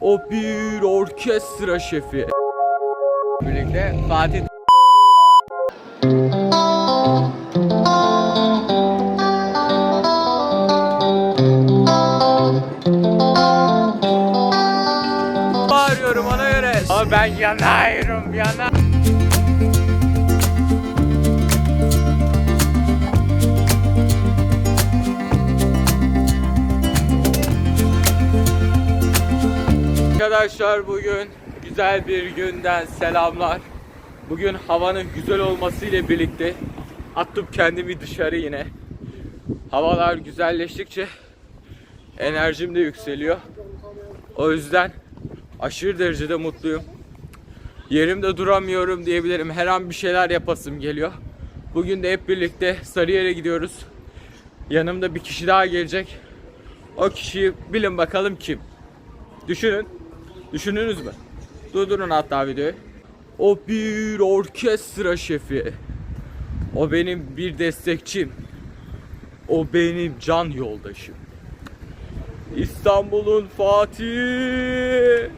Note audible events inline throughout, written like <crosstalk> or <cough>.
O bir orkestra şefi. Birlikte Fatih Bağırıyorum ona göre. Ama ben yanıyorum yana. Arkadaşlar bugün güzel bir günden selamlar. Bugün havanın güzel olması ile birlikte attım kendimi dışarı yine. Havalar güzelleştikçe enerjim de yükseliyor. O yüzden aşırı derecede mutluyum. Yerimde duramıyorum diyebilirim. Her an bir şeyler yapasım geliyor. Bugün de hep birlikte Sarıyer'e gidiyoruz. Yanımda bir kişi daha gelecek. O kişiyi bilin bakalım kim. Düşünün. Düşündünüz mü? Durdurun hatta videoyu. O bir orkestra şefi. O benim bir destekçim. O benim can yoldaşım. İstanbul'un Fatih.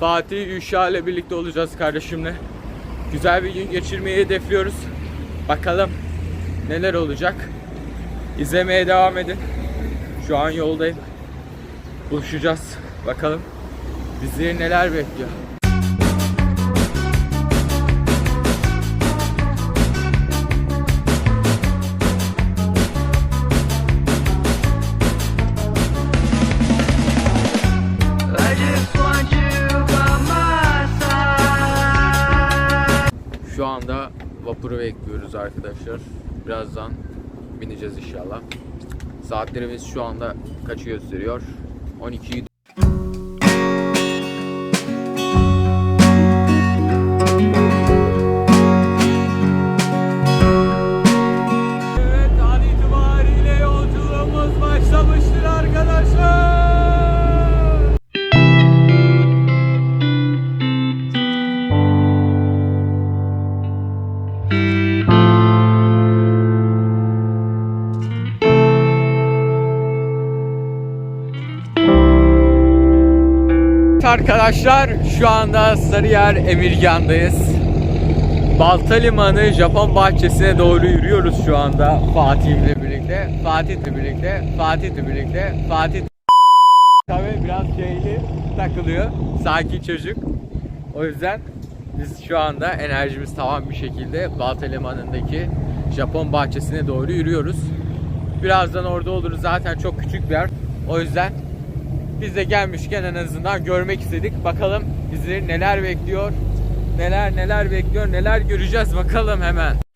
Fatih Üşa birlikte olacağız kardeşimle. Güzel bir gün geçirmeyi hedefliyoruz. Bakalım neler olacak. İzlemeye devam edin. Şu an yoldayım. Buluşacağız. Bakalım bizleri neler bekliyor. Şu anda vapuru bekliyoruz arkadaşlar. Birazdan bineceğiz inşallah. Saatlerimiz şu anda kaçı gösteriyor? 12'yi Arkadaşlar şu anda Sarıyer Emirgan'dayız. Balta Limanı Japon bahçesine doğru yürüyoruz şu anda Fatih'le birlikte. Fatih'le birlikte, Fatih'le birlikte, Fatih Tabii biraz şeyli takılıyor. Sakin çocuk. O yüzden biz şu anda enerjimiz tamam bir şekilde Balta Limanı'ndaki Japon bahçesine doğru yürüyoruz. Birazdan orada oluruz. Zaten çok küçük bir yer. O yüzden biz de gelmişken en azından görmek istedik. Bakalım bizi neler bekliyor. Neler neler bekliyor. Neler göreceğiz bakalım hemen.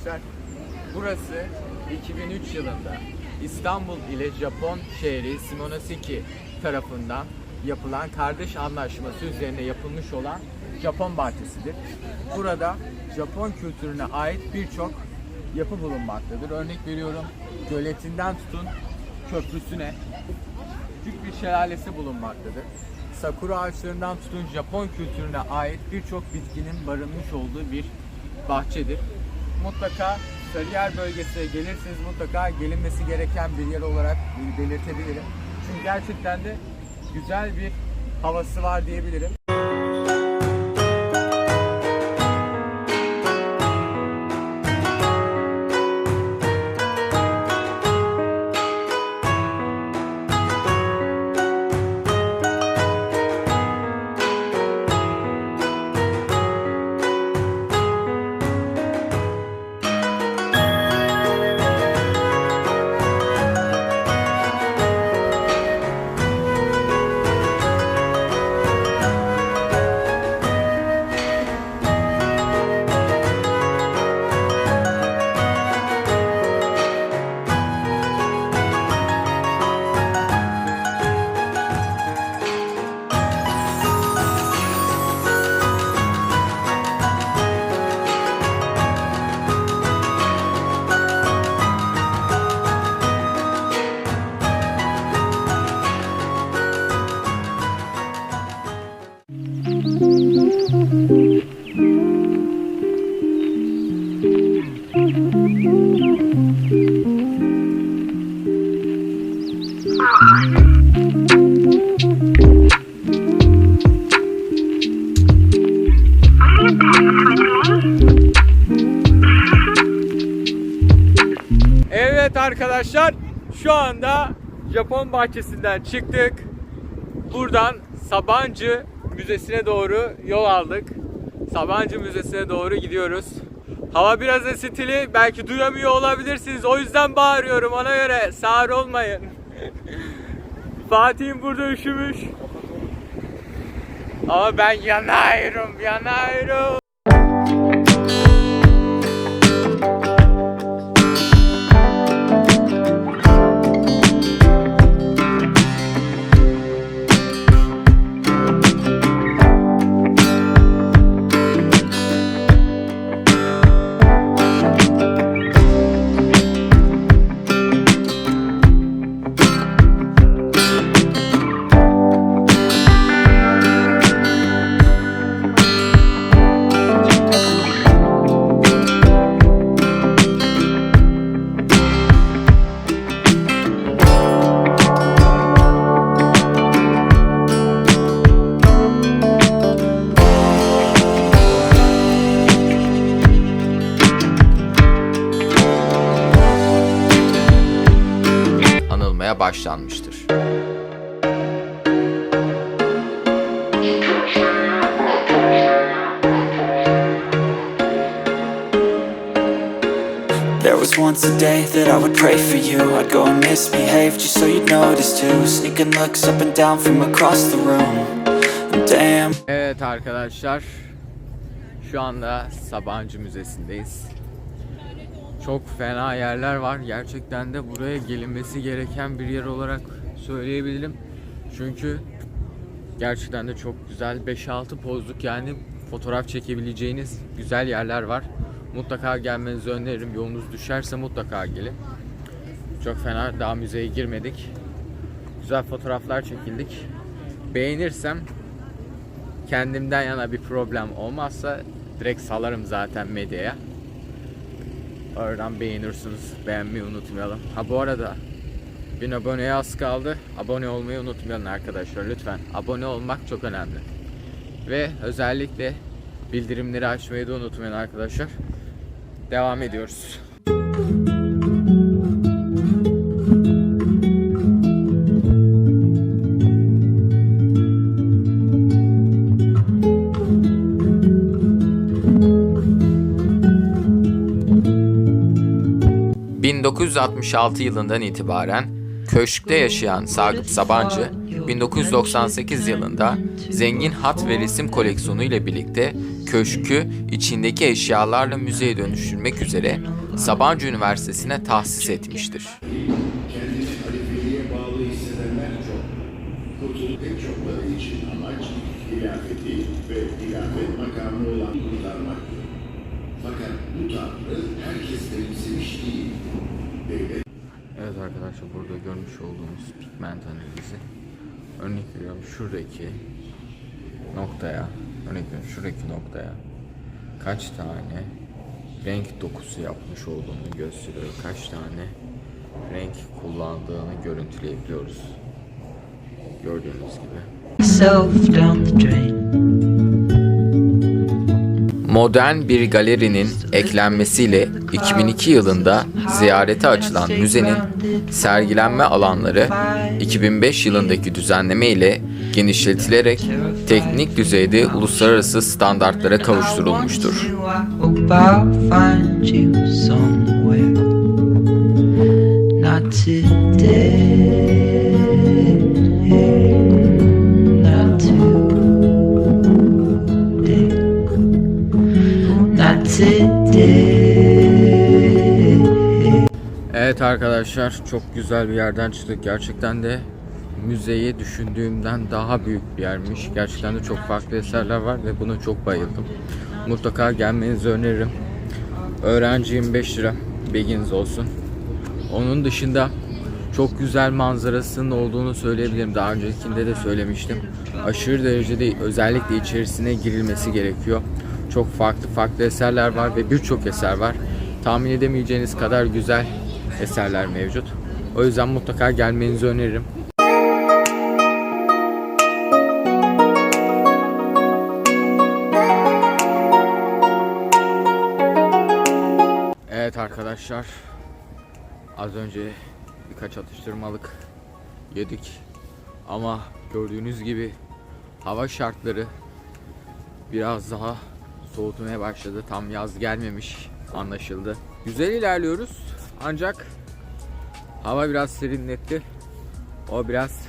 Arkadaşlar. Burası 2003 yılında İstanbul ile Japon şehri Shimonoseki tarafından yapılan kardeş anlaşması üzerine yapılmış olan Japon bahçesidir. Burada Japon kültürüne ait birçok yapı bulunmaktadır. Örnek veriyorum göletinden tutun köprüsüne küçük bir şelalesi bulunmaktadır. Sakura ağaçlarından tutun Japon kültürüne ait birçok bitkinin barınmış olduğu bir bahçedir. Mutlaka Sarıyer bölgesine gelirseniz mutlaka gelinmesi gereken bir yer olarak belirtebilirim. Çünkü gerçekten de güzel bir havası var diyebilirim. Arkadaşlar şu anda Japon bahçesinden çıktık. Buradan Sabancı Müzesi'ne doğru yol aldık. Sabancı Müzesi'ne doğru gidiyoruz. Hava biraz esintili. Belki duyamıyor olabilirsiniz. O yüzden bağırıyorum ona göre. Sağır olmayın. <laughs> Fatih'im burada üşümüş. Ama ben yanıyorum, yanıyorum. Başlanmıştır. There was once a day that I would pray for you I'd go and misbehave just so you'd notice too Sneaking looks up and down from across the room damn Evet arkadaşlar. Şu anda Sabancı Müzesi'ndeyiz. Çok fena yerler var. Gerçekten de buraya gelinmesi gereken bir yer olarak söyleyebilirim. Çünkü gerçekten de çok güzel 5-6 pozluk yani fotoğraf çekebileceğiniz güzel yerler var. Mutlaka gelmenizi öneririm. Yolunuz düşerse mutlaka gelin. Çok fena daha müzeye girmedik. Güzel fotoğraflar çekildik. Beğenirsem kendimden yana bir problem olmazsa direkt salarım zaten medyaya. Oradan beğenirsiniz. Beğenmeyi unutmayalım. Ha bu arada bin aboneye az kaldı. Abone olmayı unutmayalım arkadaşlar lütfen. Abone olmak çok önemli. Ve özellikle bildirimleri açmayı da unutmayın arkadaşlar. Devam ediyoruz. ...1966 yılından itibaren köşkte yaşayan Sagıp Sabancı... ...1998 yılında zengin hat ve resim koleksiyonu ile birlikte... ...köşkü içindeki eşyalarla müzeye dönüştürmek üzere... ...Sabancı Üniversitesi'ne tahsis etmiştir. Arkadaşlar burada görmüş olduğunuz pigment analizi örnek veriyorum şuradaki noktaya örnek veriyorum şuradaki noktaya kaç tane renk dokusu yapmış olduğunu gösteriyor. Kaç tane renk kullandığını görüntüleyebiliyoruz. Gördüğünüz gibi. Self down the drain. Modern bir galerinin eklenmesiyle 2002 yılında ziyarete açılan müzenin sergilenme alanları 2005 yılındaki düzenleme ile genişletilerek teknik düzeyde uluslararası standartlara kavuşturulmuştur. Not today. Evet arkadaşlar çok güzel bir yerden çıktık. Gerçekten de müzeyi düşündüğümden daha büyük bir yermiş. Gerçekten de çok farklı eserler var ve buna çok bayıldım. Mutlaka gelmenizi öneririm. Öğrenciyim 5 lira. Bilginiz olsun. Onun dışında çok güzel manzarasının olduğunu söyleyebilirim. Daha öncekinde de söylemiştim. Aşırı derecede özellikle içerisine girilmesi gerekiyor. Çok farklı farklı eserler var ve birçok eser var. Tahmin edemeyeceğiniz kadar güzel eserler mevcut. O yüzden mutlaka gelmenizi öneririm. Evet arkadaşlar az önce birkaç atıştırmalık yedik. Ama gördüğünüz gibi hava şartları biraz daha soğutmaya başladı. Tam yaz gelmemiş anlaşıldı. Güzel ilerliyoruz ancak hava biraz serinletti. O biraz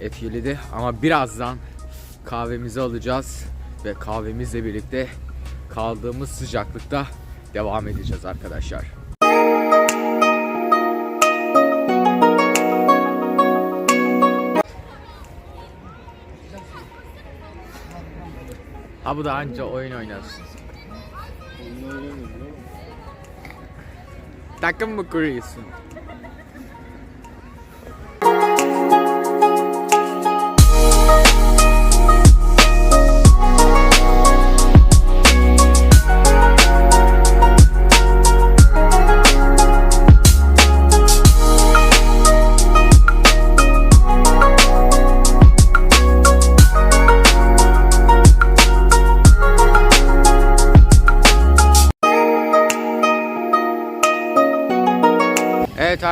etkiledi ama birazdan kahvemizi alacağız ve kahvemizle birlikte kaldığımız sıcaklıkta devam edeceğiz arkadaşlar. Ha bu da anca oyun 따끔 먹거리 있어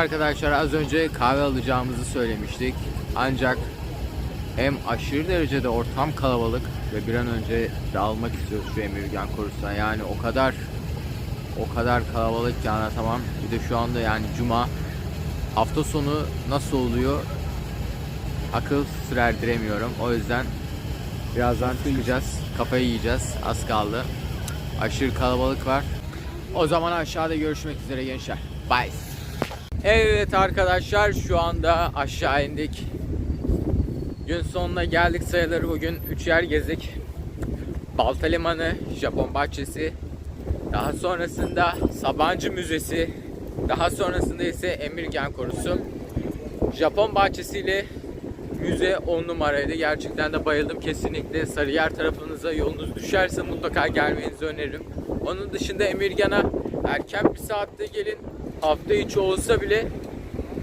arkadaşlar az önce kahve alacağımızı söylemiştik. Ancak hem aşırı derecede ortam kalabalık ve bir an önce dağılmak istiyoruz şu Emirgan Korusu'na. Yani o kadar o kadar kalabalık ki anlatamam. Bir de şu anda yani cuma hafta sonu nasıl oluyor akıl sır erdiremiyorum. O yüzden birazdan çıkacağız. Kafayı yiyeceğiz. Az kaldı. Aşırı kalabalık var. O zaman aşağıda görüşmek üzere gençler. Bye. Evet arkadaşlar şu anda aşağı indik. Gün sonuna geldik sayılır bugün. Üç yer gezdik. Balta Limanı, Japon Bahçesi. Daha sonrasında Sabancı Müzesi. Daha sonrasında ise Emirgen Korusu. Japon Bahçesi ile müze 10 numaraydı. Gerçekten de bayıldım kesinlikle. Sarıyer tarafınıza yolunuz düşerse mutlaka gelmenizi öneririm. Onun dışında Emirgan'a erken bir saatte gelin. Hafta içi olsa bile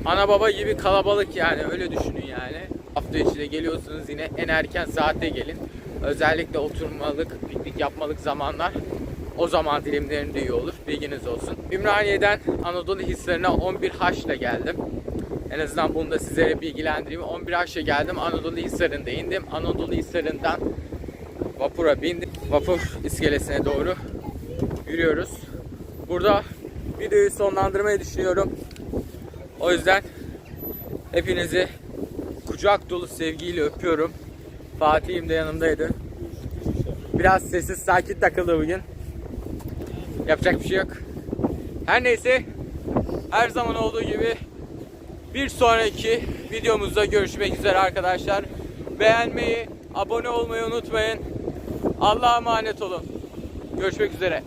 ana baba gibi kalabalık yani öyle düşünün yani. Hafta içi de geliyorsunuz yine en erken saatte gelin. Özellikle oturmalık, piknik yapmalık zamanlar o zaman dilimlerinde iyi olur. Bilginiz olsun. Ümraniye'den Anadolu hislerine 11 H'la geldim. En azından bunu da sizlere bilgilendireyim. 11 H'la geldim. Anadolu Hisarı'nda indim. Anadolu Hisarı'ndan vapura bindim. Vapur iskelesine doğru yürüyoruz. Burada videoyu sonlandırmayı düşünüyorum. O yüzden hepinizi kucak dolu sevgiyle öpüyorum. Fatih'im de yanımdaydı. Biraz sessiz sakin takıldı bugün. Yapacak bir şey yok. Her neyse her zaman olduğu gibi bir sonraki videomuzda görüşmek üzere arkadaşlar. Beğenmeyi, abone olmayı unutmayın. Allah'a emanet olun. Görüşmek üzere.